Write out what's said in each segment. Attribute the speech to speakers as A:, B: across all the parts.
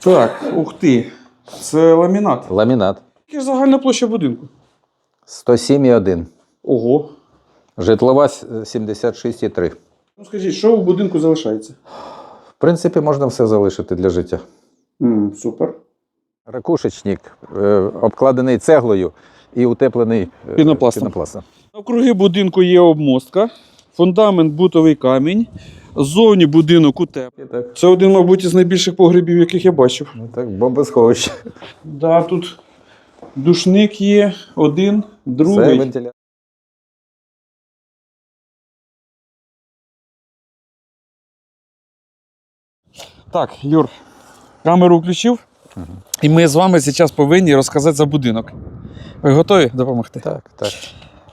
A: Так, ух ти. Це ламінат.
B: Ламінат.
A: Яка загальна площа будинку?
B: 107,1.
A: Ого.
B: Житлова 76,3.
A: Ну скажіть, що у будинку залишається?
B: В принципі, можна все залишити для життя.
A: м супер.
B: Ракушечник е, обкладений цеглою і утеплений е,
A: Пінопластом.
B: пінопластом.
A: Навкруги будинку є обмостка, фундамент бутовий камінь. Ззовні будинок утеп.
B: І так,
A: Це один, мабуть, із найбільших погребів, яких я бачив.
B: ну так, бомбосховище.
A: Да, тут душник є, один, другий.
B: вентиляція.
A: Так, Юр, камеру включив. І ми з вами зараз повинні розказати за будинок. Ви готові допомогти?
B: Так, так.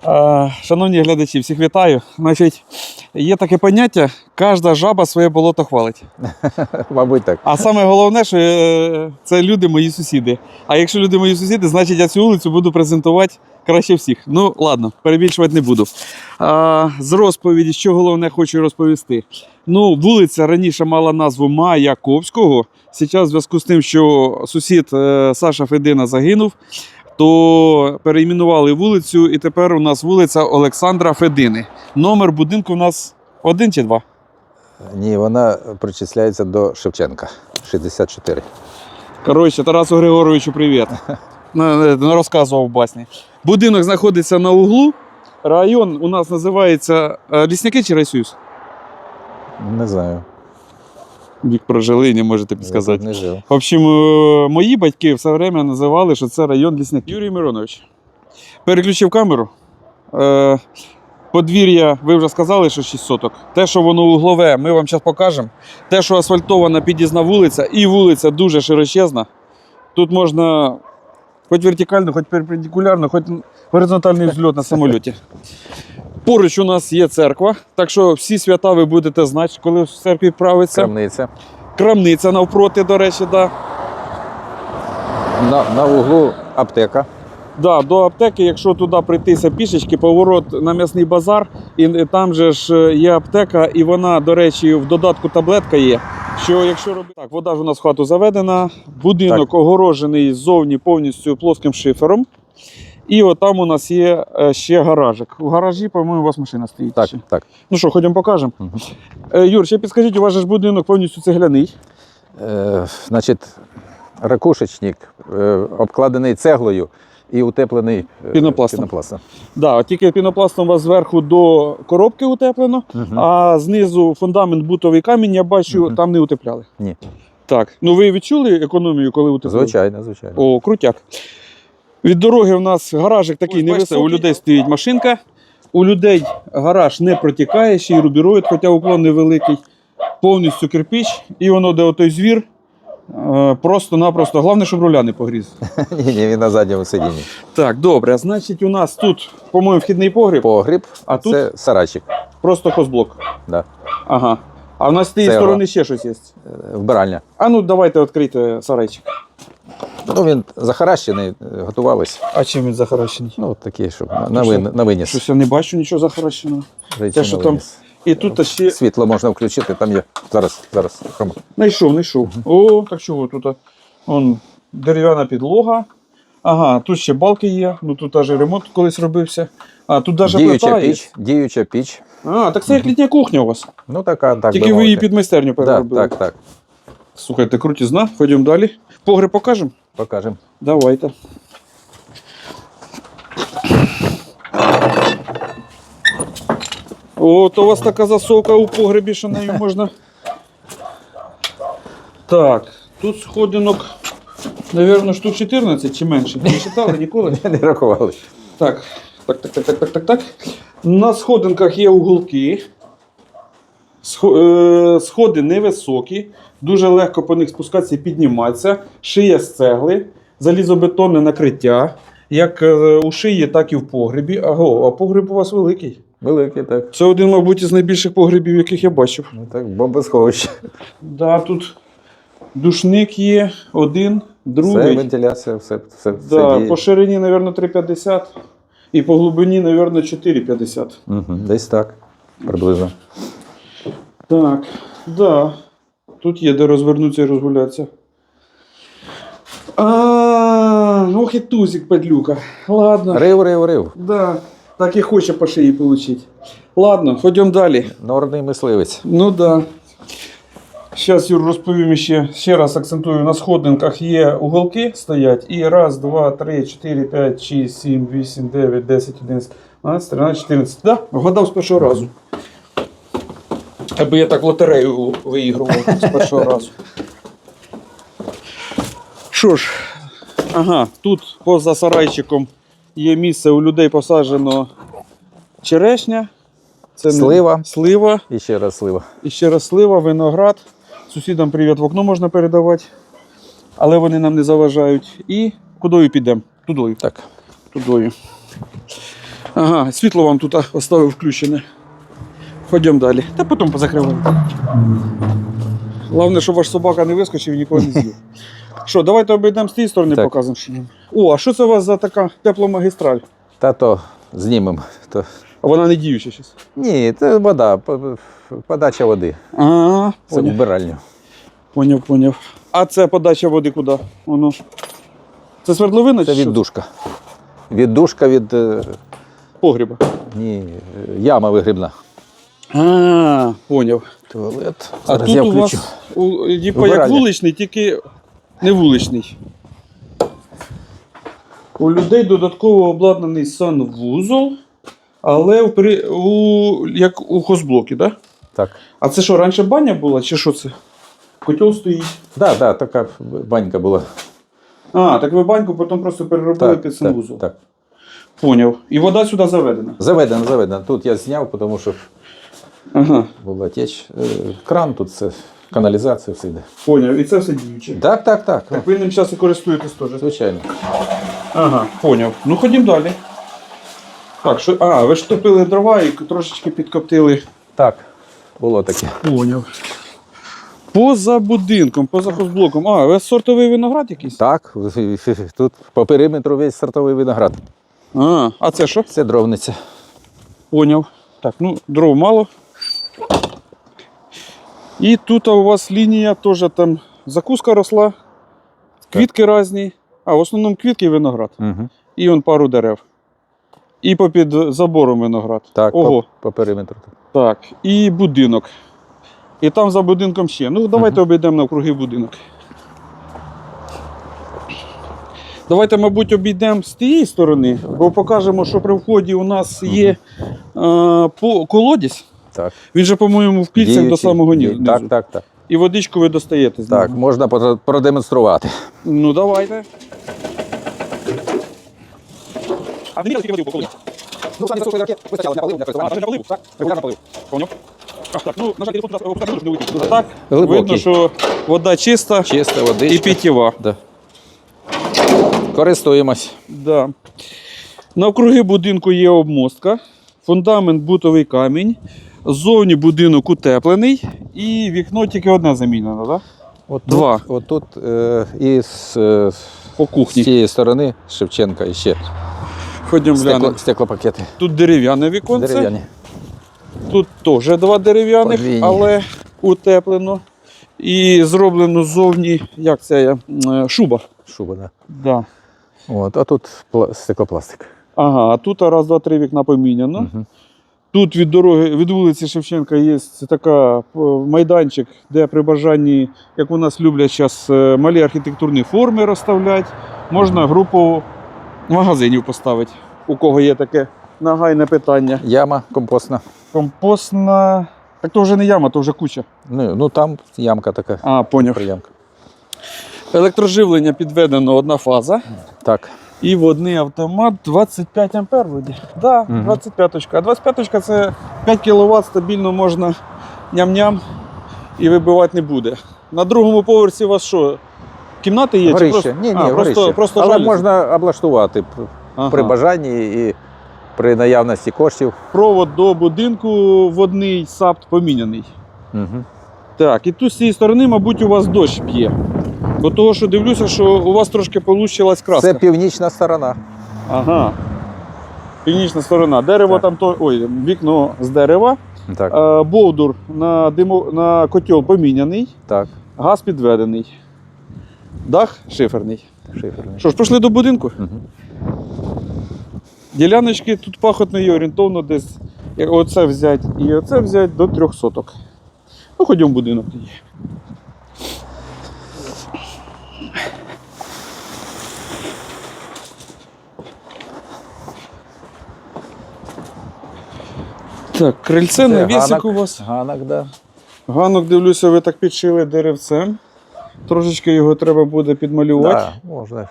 A: А, шановні глядачі, всіх вітаю. Значить, є таке поняття: кожна жаба своє болото хвалить.
B: Мабуть, так.
A: А саме головне, що е, це люди мої сусіди. А якщо люди мої сусіди, значить я цю вулицю буду презентувати краще всіх. Ну, ладно, перебільшувати не буду. А, з розповіді, що головне хочу розповісти. Ну, вулиця раніше мала назву Маяковського. Зараз, в зв'язку з тим, що сусід е, Саша Федина загинув, то перейменували вулицю, і тепер у нас вулиця Олександра Федини. Номер будинку у нас один чи два?
B: Ні, вона причисляється до Шевченка. 64.
A: Коротше, Тарасу Григоровичу, привіт. Не, не розказував басні. Будинок знаходиться на углу. Район у нас називається е, Лісники чи Райсоюз?
B: Не знаю.
A: Вік прожили, не можете
B: Я
A: підсказати.
B: не жив.
A: В общем, е, мої батьки все время називали, що це район Лісників. Юрій Миронович. Переключив камеру. Е, Подвір'я, ви вже сказали, що 6 соток. Те, що воно углове, ми вам зараз покажемо. Те, що асфальтована під'їзна вулиця, і вулиця дуже широчезна. Тут можна хоч вертикально, хоч перпендикулярно, хоч горизонтальний взльот на самольоті. Поруч у нас є церква, так що всі свята ви будете знати, коли в церкві правиться.
B: Крамниця.
A: Крамниця навпроти, до речі, да.
B: На, на углу аптека.
A: Да, до аптеки, якщо туди прийтися пішечки, поворот на м'ясний базар, і там же ж є аптека, і вона, до речі, в додатку таблетка є. Що якщо робити так, вода ж у нас в хату заведена, будинок огорожений ззовні повністю плоским шифером. І от там у нас є е, ще гаражик. У гаражі, по-моєму, у вас машина стоїть.
B: Так,
A: ще.
B: так.
A: Ну що, ходімо покажемо. Е, Юр, ще підскажіть, у вас ж будинок повністю цегляний.
B: Е, значить, ракушечник е, обкладений цеглою і утеплений е,
A: Пінопластом.
B: пінопластом.
A: Да, от тільки пінопластом у вас зверху до коробки утеплено.
B: Мгм.
A: А знизу фундамент бутовий камінь, я бачу,
B: Мгм.
A: там не утепляли.
B: Ні.
A: Так. Ну ви відчули економію, коли утеплили?
B: Звичайно, звичайно.
A: О, крутяк. Від дороги в нас гаражик такий невисокий. У людей стоїть машинка. У людей гараж не протікає, ще й рубіроїд, хоча уклон невеликий. Повністю кирпіч, і воно, де отой звір, е, просто-напросто. Головне, щоб руля не погріз.
B: Ні, він на задньому сидінні.
A: Так, добре. Значить, у нас тут, по-моєму, вхідний погріб,
B: Погріб,
A: А тут?
B: це сарайчик.
A: просто хозблок.
B: Да.
A: Ага. А в нас з тієї сторони ще щось є.
B: Вбиральня.
A: А ну давайте відкрийте сарайчик.
B: Ну, він захаращений, е, готувались.
A: А чим він захаращений?
B: Ну, от такі, щоб на, на, вин, на виніс.
A: Щось я не бачу нічого захаращеного.
B: Речі
A: те,
B: на
A: що там-
B: виніс.
A: І тут ще
B: Світло можна включити, там є. Зараз, зараз. Рома.
A: знайшов, знайшов. О, так чого тут? Вон дерев'яна підлога. Ага, тут ще балки є. Ну тут аж ремонт колись робився. А тут навіть
B: Діюча
A: плита є.
B: піч, діюча піч.
A: А, так це як літня кухня у вас.
B: Ну, така, так.
A: Тільки ви її під майстерню
B: Так,
A: переробили.
B: так, так.
A: Слухайте, крутізна. Ходімо далі. Погреб покажемо?
B: Покажемо.
A: Давайте. О, у вас така засовка у погребі, що нею можна. Так, тут сходинок, мабуть, штук 14 чи менше. Не читали ніколи?
B: Не рахували.
A: Так, так, так, так, так, так, так, так. На сходинках є уголки. Е, Сходи невисокі, дуже легко по них спускатися і підніматися. Шия з цегли, залізобетонне накриття. Як е, у шиї, так і в погребі. Аго, а погреб у вас великий.
B: Великий, так.
A: Це один, мабуть, із найбільших погребів, яких я бачив.
B: Ну так, бомбосховище.
A: Да, тут душник є, один, другий.
B: вентиляція, все, все, все
A: Да,
B: діє.
A: по ширині, мабуть, 3,50 і по глибині, мабуть, 4,50.
B: Угу, десь так, приблизно.
A: Так, да. Тут є де розвернутися і розгулятися. А, ох і тузик, падлюка. Ладно.
B: Рив, рив, рив.
A: Да, так і хоче по шиї отримати. Ладно, ходімо далі.
B: Норний мисливець.
A: Ну да. Зараз, Юр, розповім ще, ще раз акцентую, на сходинках є уголки стоять. І раз, два, три, чотири, п'ять, шість, сім, вісім, дев'ять, десять, одинадцять, 12, 13, 14. Да, вгадав з першого разу. Аби я так лотерею виігрував з першого разу. Що ж, ага, тут поза сарайчиком є місце, у людей посаджено черешня. Це не-
B: Слива.
A: Слива.
B: І ще раз слива.
A: І ще раз слива, виноград. Сусідам привіт в окно можна передавати, але вони нам не заважають. І кудою підемо? Тудою.
B: Так.
A: Тудою. Ага, світло вам тут оставив включене. Ходімо далі. Та потім позакриваємо. Головне, щоб ваш собака не вискочив і нікого не з'їв. Що, давайте обійдемо з тієї сторони,
B: Так.
A: показуємо. що є. О, а що це у вас за така тепломагістраль?
B: Та то знімемо. То...
A: А вона не діюча зараз.
B: Ні, це вода, по- подача води.
A: А,
B: Це
A: поняв.
B: вбиральню.
A: Поняв, поняв. А це подача води куди? Воно. Це свердловина
B: Це
A: чи що?
B: віддушка. Віддушка від е,
A: погріба.
B: ні, е, яма вигрібна.
A: А, поняв.
B: Туалет.
A: А
B: Зараз
A: тут
B: я
A: у
B: включу.
A: вас у, типу, як
B: Вбиральня.
A: вуличний, тільки не вуличний. У людей додатково обладнаний санвузол, але в при, у, як у хозблокі, так? Да?
B: Так.
A: А це що, раніше баня була, чи що це? Котел стоїть.
B: Да, да, така банька була.
A: А, так ви баньку потім просто переробили
B: Так,
A: під
B: так,
A: санвузол.
B: так.
A: Поняв. І вода сюди заведена.
B: Заведено, заведено. Тут я зняв, тому що
A: Ага,
B: була теч. Е, Кран тут це каналізація все йде.
A: поняв. І це все діюче.
B: Так, так, так.
A: Так ви ним зараз і користуєтесь теж.
B: Звичайно.
A: Ага, поняв. Ну ходім далі. Так, що. А, ви ж топили дрова і трошечки підкоптили.
B: Так, було таке.
A: Поняв. Поза будинком, поза хозблоком. А, вас сортовий виноград якийсь?
B: Так, тут по периметру весь сортовий виноград.
A: А, а це що?
B: Це дровниця.
A: Поняв. Так, ну, дров мало. І тут у вас лінія теж там закуска росла, квітки різні. А, в основному квітки і виноград.
B: Угу.
A: І он пару дерев. І попід забором виноград.
B: Так,
A: Ого.
B: По, по периметру.
A: Так, і будинок. І там за будинком ще. Ну, давайте обійдемо навкруги будинок. Давайте, мабуть, обійдемо з тієї сторони, бо покажемо, що при вході у нас є е, по, колодязь.
B: Так.
A: Він же, по-моєму, в кільцях до самого ні-
B: Так, так, так.
A: І водичку ви достаєте з
B: Так,
A: нього.
B: можна про- продемонструвати.
A: Ну, давайте. А ви скільки води по колодязі?
B: Ну, самі суші ракет вистачало для поливу, для
A: А, це для поливу? Так,
B: Регулярно полив.
A: Поняв. А, так, ну, на жаль, телефон туди опускати не вийти. А так,
B: Глибокий.
A: видно, що вода чиста
B: Чиста водичка.
A: і питєва.
B: Да. Користуємось.
A: Да. Навкруги будинку є обмостка, фундамент бутовий камінь, ззовні будинок утеплений і вікно тільки одне замінено, так?
B: От
A: Два.
B: Тут, от тут е, і з, е,
A: По
B: з цієї сторони Шевченка і ще
A: Ходімо глянемо.
B: стекло, стеклопакети.
A: Тут дерев'яне віконце,
B: Дерев'яні.
A: тут теж два дерев'яних,
B: Подвійні.
A: але утеплено. І зроблено ззовні, як це м, е, шуба.
B: Шуба, да.
A: Да.
B: От, а тут пла- стеклопластик.
A: Ага, а тут раз, два, три вікна поміняно.
B: Угу.
A: Тут від дороги, від вулиці Шевченка є така е, майданчик, де при бажанні, як у нас люблять зараз, малі архітектурні форми розставляти. Можна групу магазинів поставити, у кого є таке нагайне питання.
B: Яма компостна.
A: Компостна. Так то вже не яма, то вже куча.
B: Ну, ну там ямка така.
A: А, поняв.
B: Приямка.
A: Електроживлення підведено одна фаза.
B: Так.
A: І водний автомат 25 ампер вроді. Да,
B: Мгм.
A: 25 А 25 це 5 кВт стабільно можна ням-ням і вибивати не буде. На другому поверсі у вас що? Кімнати є?
B: Горище.
A: Чи просто,
B: Ні, ні,
A: а, просто, просто
B: Але
A: жалюзі?
B: можна облаштувати
A: Ага.
B: при бажанні і при наявності коштів.
A: Провод до будинку водний сапт поміняний.
B: Угу.
A: Так, і тут з цієї сторони, мабуть, у вас дощ б'є. Бо того, що дивлюся, що у вас трошки получилась краска.
B: Це північна сторона.
A: Ага. Північна сторона. Дерево
B: Так.
A: там то. Ой, вікно з дерева.
B: Так,
A: Е, Бовдур на, димо, на котел поміняний,
B: так,
A: газ підведений. Дах шиферний.
B: Шиферний.
A: Що ж, пішли до будинку?
B: Угу.
A: Діляночки тут пахотної орієнтовно десь оце взяти і оце взяти до трьох соток. Ну, ходімо в будинок тоді. Так, крильце навісик у вас.
B: Ганок, да.
A: Ганок, дивлюся, ви так підшили деревцем. Трошечки його треба буде підмалювати.
B: Да, можна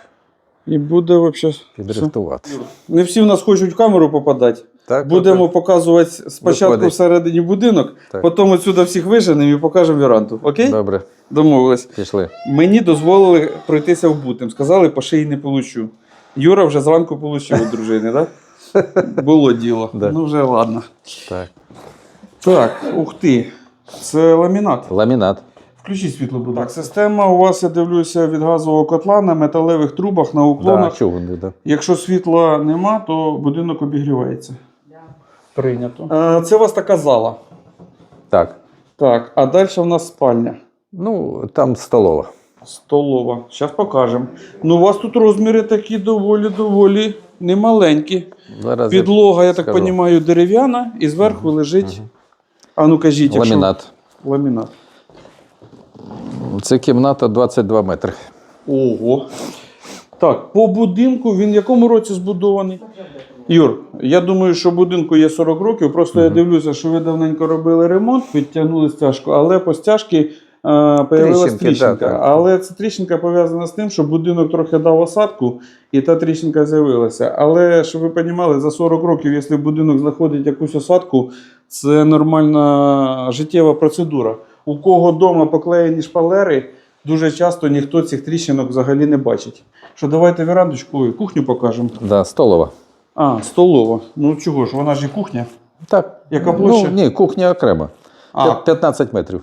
A: І буде взагалі.
B: підрихтувати.
A: Не всі в нас хочуть в камеру попадати.
B: Так,
A: Будемо показувати спочатку
B: Виходить.
A: всередині будинок,
B: Так.
A: потім отсюди всіх виженемо і покажемо віранду. Окей?
B: Добре,
A: Домовились.
B: пішли.
A: Мені дозволили пройтися в бутим. Сказали, по шиї не получу. Юра вже зранку получив від дружини, так? Було діло.
B: Да.
A: Ну вже ладно.
B: Так.
A: Так, ух ти. Це ламінат.
B: Ламінат.
A: Включіть світло, будь ласка. Система у вас, я дивлюся, від газового котла на металевих трубах, на
B: Да,
A: уклонах.
B: чугунний, да.
A: Якщо світла нема, то будинок обігрівається. Прийнято. Це у вас така зала.
B: Так.
A: Так, а далі в нас спальня.
B: Ну, там столова.
A: Столова. Зараз покажемо. Ну, у вас тут розміри такі доволі-доволі немаленькі.
B: Зараз
A: Підлога, я так
B: скажу.
A: розумію, дерев'яна, і зверху лежить. А ну кажіть, якщо...
B: Ламінат.
A: Ламінат.
B: Це кімната 22 метри.
A: Ого. Так, по будинку він в якому році збудований? Юр, я думаю, що будинку є 40 років. Просто я дивлюся, що ви давненько робили ремонт, підтягнули стяжку, але по стяжки е, появилась
B: Тріщинки,
A: тріщинка.
B: да, так.
A: Але ця тріщинка пов'язана з тим, що будинок трохи дав осадку, і та тріщинка з'явилася. Але щоб ви розуміли, за 40 років, якщо будинок знаходить якусь осадку, це нормальна життєва процедура. У кого вдома поклеєні шпалери, дуже часто ніхто цих тріщинок взагалі не бачить. Що давайте верандочку, ой, кухню покажемо.
B: Да, столова.
A: А, столова. Ну чого ж, вона ж і кухня.
B: Так.
A: Яка площа?
B: Ну, ні, кухня окремо.
A: А,
B: 15 метрів.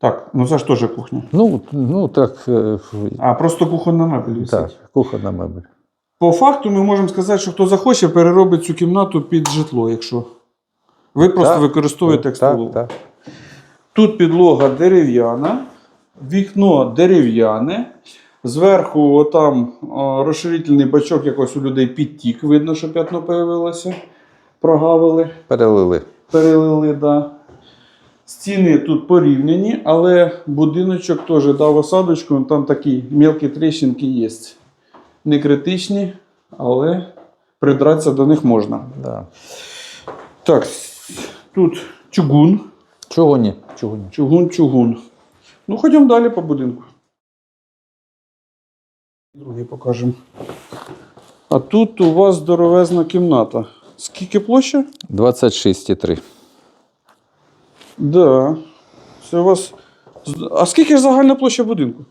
A: так, ну це ж теж кухня.
B: Ну, ну так, е,
A: А, просто кухонна мебель. висить.
B: так, кухонна мебель.
A: По факту ми можемо сказати, що хто захоче, переробить цю кімнату під житло, якщо. Ви просто
B: Так,
A: використовуєте як столову.
B: Так, так.
A: Тут підлога дерев'яна, вікно дерев'яне. Зверху отам розширительний бачок якось у людей підтік. Видно, що п'ятно появилося. Прогавили,
B: Перелили.
A: перелили, да. Стіни тут порівняні, але будиночок теж дав осадочку, там такі мілкі тріщинки є. Не критичні, але придратися до них можна.
B: Да.
A: Так, тут чугун.
B: Чого ні?
A: Чугун, чугун. Ну, ходімо далі по будинку. Другий покажемо. А тут у вас здоровезна кімната. Скільки площа?
B: 26,3.
A: Да. Це у вас. А скільки ж загальна площа будинку?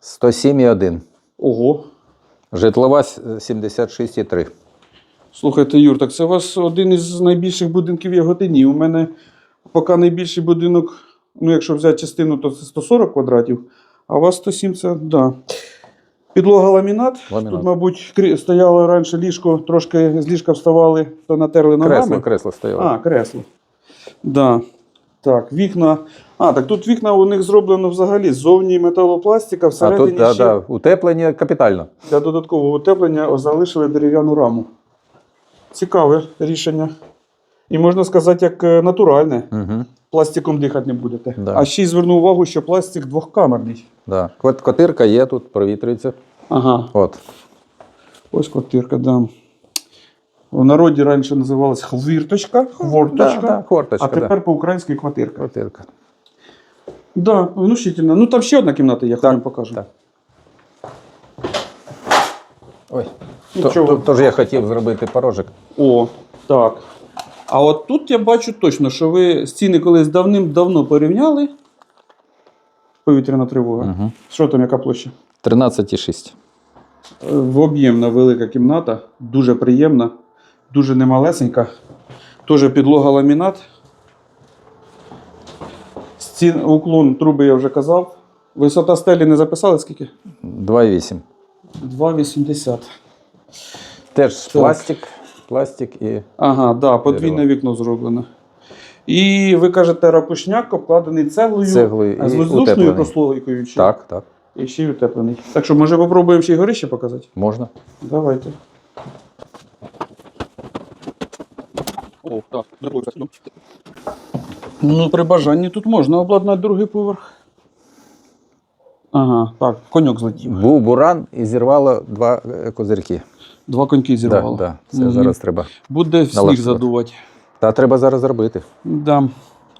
B: 107,1.
A: Ого.
B: Житлова 76,3.
A: Слухайте, Юр, так це у вас один із найбільших будинків Яготині. У мене поки найбільший будинок, ну якщо взяти частину, то це 140 квадратів, а у вас 107 це да. Підлога ламінат.
B: Ламінат.
A: Тут, мабуть, стояло раніше ліжко, трошки з ліжка вставали, то натерли ногами.
B: Кресло, кресло стояло.
A: А, кресло. Да. Так, вікна. А, так тут вікна у них зроблено взагалі ззовні металопластика,
B: а
A: всередині
B: тут да,
A: ще
B: да, утеплення капітально.
A: для додаткового утеплення залишили дерев'яну раму. Цікаве рішення. І можна сказати, як е, натуральне.
B: Угу.
A: Пластиком дихати не будете.
B: Да.
A: А ще й зверну увагу, що пластик двохкамерний.
B: Да. Котирка є тут, провітрюється.
A: Ага,
B: От.
A: ось квартирка, да. В народі раніше називалась хвірточка, хворточка,
B: Да, да, хворточка,
A: а тепер по-українськи квартирка.
B: Котирка.
A: Да, внушительно. Ну там ще одна кімната, я вам покажу.
B: так. Ой. То,
A: Нічого.
B: то, тож я хотів зробити порожик.
A: О, так. А от тут я бачу точно, що ви стіни колись давним-давно порівняли. Повітряна тривога.
B: Угу.
A: Що там, яка площа?
B: 13,6.
A: Е, В об'ємна велика кімната, дуже приємна, дуже немалесенька. Теж підлога ламінат. Стін, уклон труби я вже казав. Висота стелі не записали скільки?
B: 2,8.
A: 2,80.
B: Теж пластик, пластик і.
A: Ага, да, подвійне
B: Дерево.
A: вікно зроблено. І ви кажете, ракушняк обкладений цеглою,
B: Цеглою
A: а з
B: і
A: воздушною
B: утеплений.
A: прослойкою. Чи?
B: Так, так.
A: І ще й утеплений. Так що, може, попробуємо ще й горище показати?
B: Можна.
A: Давайте. О, так, Ну, при бажанні тут можна обладнати другий поверх. Ага, так, коньок злетів.
B: Був буран і зірвало два е, козирки.
A: Два коньки
B: Да,
A: зірвало.
B: да, це
A: Мгм.
B: зараз треба.
A: Буде сніг
B: Налаштувати.
A: задувати.
B: Та треба зараз зробити.
A: Да,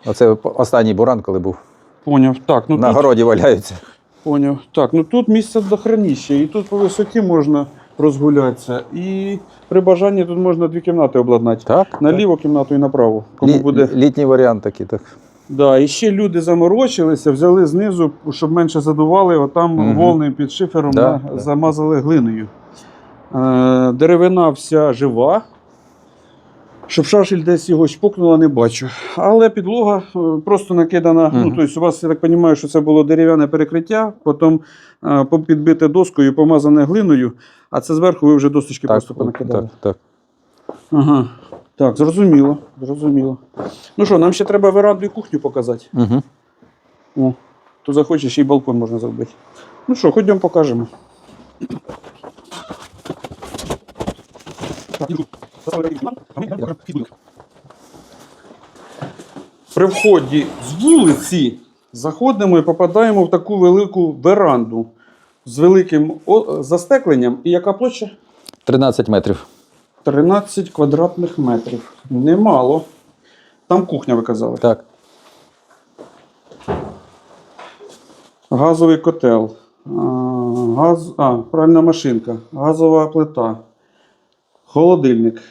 B: Оце останній буран, коли був.
A: поняв. Так, ну
B: На
A: тут,
B: городі валяються.
A: поняв. Так, ну тут місце до храніща, і тут по висоті можна розгулятися. І при бажанні тут можна дві кімнати обладнати.
B: Так.
A: Наліво кімнату і направо. Кому
B: Лі-
A: буде.
B: Літній варіант такий, так.
A: Да, і ще люди заморочилися, взяли знизу, щоб менше задували, отам
B: Мгм.
A: волним під шифером
B: Да,
A: на-
B: да.
A: замазали глиною. Е, деревина вся жива. Щоб шашель десь його чпокнула, не бачу. Але підлога е, просто накидана. Ну, тобто, у вас, я так розумію, що це було дерев'яне перекриття, потім е, підбите доскою, помазане глиною, а це зверху ви вже досточки просто
B: Так,
A: понакидали.
B: так, так.
A: Ага. Так, зрозуміло, зрозуміло. Ну що, нам ще треба веранду і кухню показати.
B: Угу.
A: О, то захочеш, ще й балкон можна зробити. Ну що, ходімо покажемо. При вході з вулиці заходимо і попадаємо в таку велику веранду з великим застекленням. І яка площа?
B: 13 метрів.
A: 13 квадратних метрів. Немало. Там кухня, ви казали.
B: Так.
A: Газовий котел. А, Газ... А, пральна машинка, газова плита, холодильник.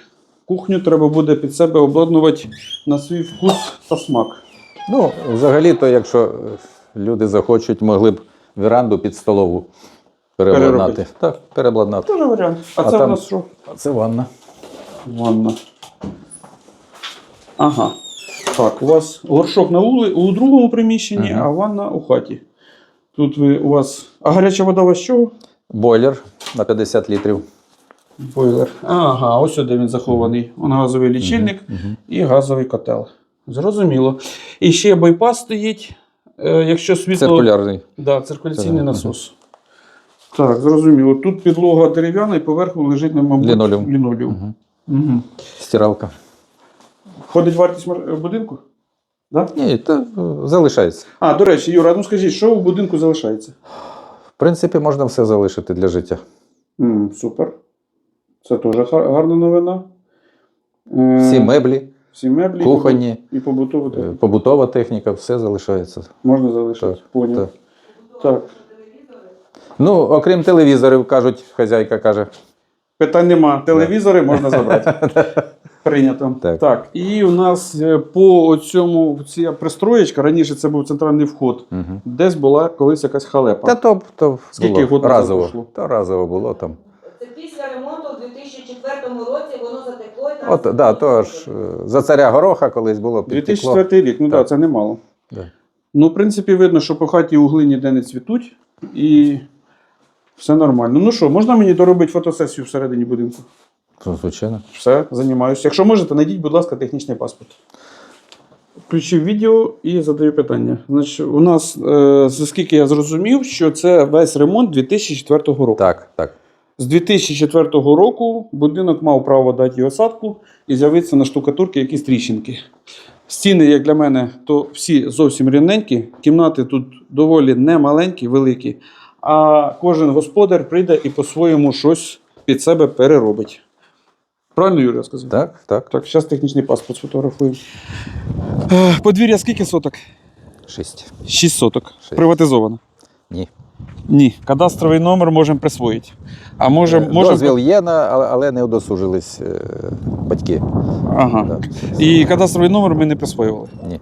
A: Кухню треба буде під себе обладнувати на свій вкус та смак.
B: Ну, взагалі-то, якщо е, люди захочуть, могли б веранду під столову переобладнати.
A: Переробити.
B: Так, переобладнати.
A: Тоже варіант. А,
B: А
A: це
B: там-
A: у нас що?
B: А це ванна.
A: Ванна. Ага. Так, у вас горшок на вули... у другому приміщенні,
B: Ага.
A: а ванна у хаті. Тут ви у вас. А гаряча вода у вас з чого?
B: Бойлер на 50 літрів.
A: Бойлер. Ага, ось сюди він захований. Он газовий лічильник
B: Мгм.
A: і газовий котел. Зрозуміло. І ще байпас стоїть, е, якщо світло.
B: Циркулярний.
A: Да, циркуляційний
B: Ага.
A: насос. Так, зрозуміло. Тут підлога дерев'яна і поверху лежить, на мабуть,
B: Лінолеум.
A: лінолеум.
B: Угу.
A: Угу.
B: Стиралка.
A: Входить вартість будинку? Да?
B: Ні, то е, залишається.
A: А, до речі, Юра, ну скажіть, що в будинку залишається?
B: В принципі, можна все залишити для життя.
A: м супер. Це теж гарна новина. Е,
B: Всі меблі,
A: всі меблі
B: кухонні,
A: і побутову
B: е,
A: техніку.
B: побутова техніка, все залишається.
A: Можна залишити.
B: Так,
A: Поняв.
B: так.
A: так.
B: Ну, окрім телевізорів, кажуть, хазяйка каже.
A: Питань нема. Телевізори можна забрати. Прийнято.
B: Так.
A: І у нас е, по цьому ця пристроєчка, раніше це був центральний вход.
B: Угу.
A: Десь була колись якась халепа.
B: Та то, то
A: Скільки
B: було разово. Та разово було там.
C: Це після ремонту 2004 році воно затекло і там.
B: От, да, то ж е, за царя гороха колись було підтекло.
A: 2004 рік, ну так,
B: Так.
A: да, це немало.
B: Да.
A: Ну, в принципі, видно, що по хаті угли ніде не цвітуть і все нормально. Ну що, можна мені доробити фотосесію всередині будинку?
B: Ну, Звичайно.
A: Все, займаюся. Якщо можете, знайдіть, будь ласка, технічний паспорт. Включив відео і задаю питання. Значить, у нас, е, наскільки я зрозумів, що це весь ремонт 2004 року.
B: Так, так.
A: З 2004 року будинок мав право дати осадку і з'явитися на штукатурки якісь тріщинки. Стіни, як для мене, то всі зовсім рівненькі. Кімнати тут доволі немаленькі, великі. А кожен господар прийде і по-своєму щось під себе переробить. Правильно, Юрій, я сказав?
B: Так, так.
A: Так, зараз технічний паспорт сфотографуємо. Е, Подвір'я скільки соток?
B: Шість.
A: 6 соток.
B: Шість.
A: Приватизовано.
B: Ні.
A: Ні. Кадастровий номер можемо присвоїти. А може, може...
B: Дозвіл є, але, не удосужились е, батьки.
A: Ага.
B: Да.
A: І кадастровий номер ми не присвоювали.
B: Ні.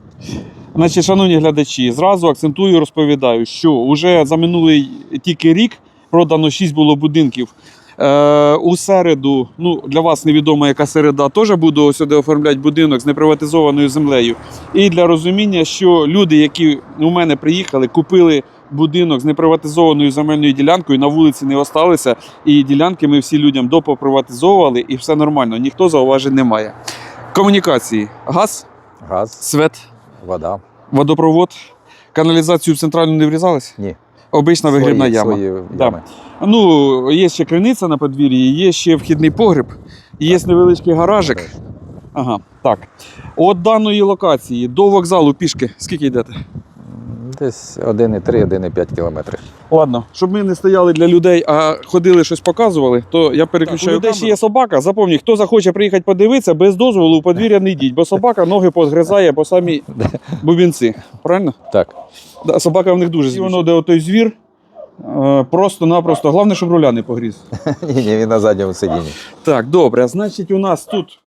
A: Значить, шановні глядачі, зразу акцентую, розповідаю, що вже за минулий тільки рік продано 6 було будинків. Е, у середу, ну для вас невідомо, яка середа, теж буду сюди оформляти будинок з неприватизованою землею. І для розуміння, що люди, які у мене приїхали, купили будинок з неприватизованою земельною ділянкою, на вулиці не осталися, і ділянки ми всі людям допоприватизовували, і все нормально, ніхто зауважень не має. Комунікації: газ,
B: Газ,
A: свет,
B: вода.
A: водопровод, каналізацію в центральну не врізались?
B: Ні.
A: Обична вигрібна
B: свої,
A: яма.
B: свої
A: Да. Ну, є ще криниця на подвір'ї, є ще вхідний погріб, і є невеличкий гаражик. Ага, так. От даної локації до вокзалу пішки скільки йдете?
B: Десь 1,3-1,5 кілометри.
A: Ладно, щоб ми не стояли для людей, а ходили щось показували, то я переключаю.
B: Так, у
A: людей ще є собака. Запомніть, хто захоче приїхати подивитися, без дозволу у подвір'я не йдіть, бо собака ноги позгризає по самі бубінці. Правильно?
B: Так.
A: Да, собака в них дуже звісно. Воно, де отой звір, е, просто-напросто. Головне, щоб руля не погріз.
B: Ні, ні, він на задньому сидінні.
A: Так, добре. Значить, у нас тут.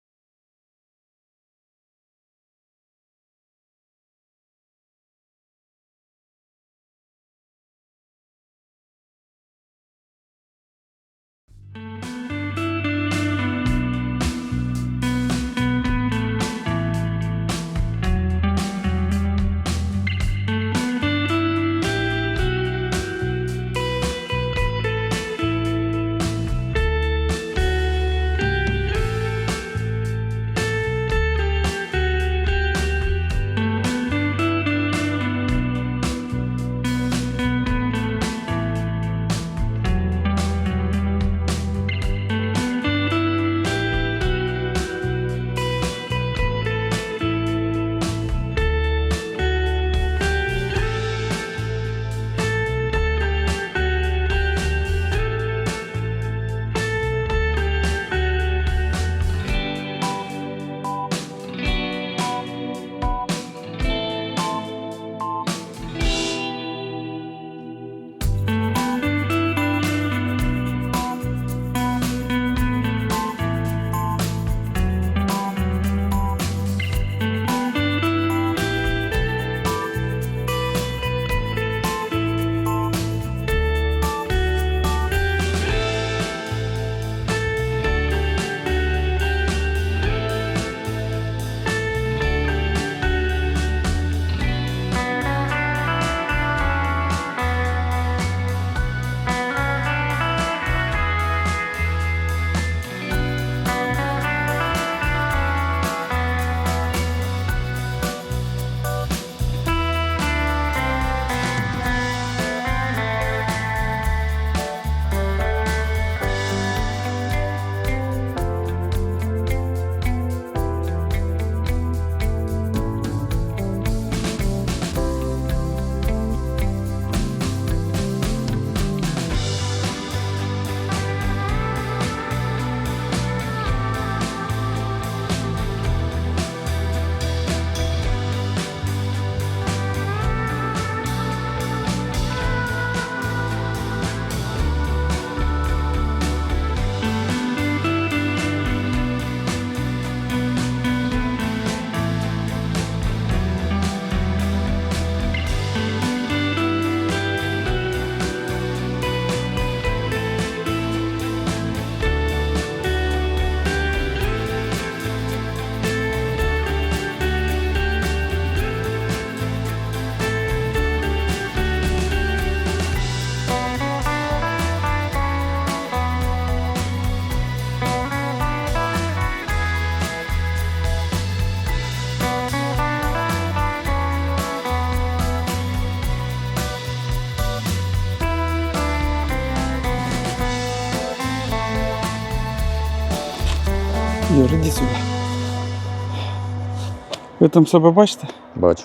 A: Ви там себе бачите?
B: Бачу.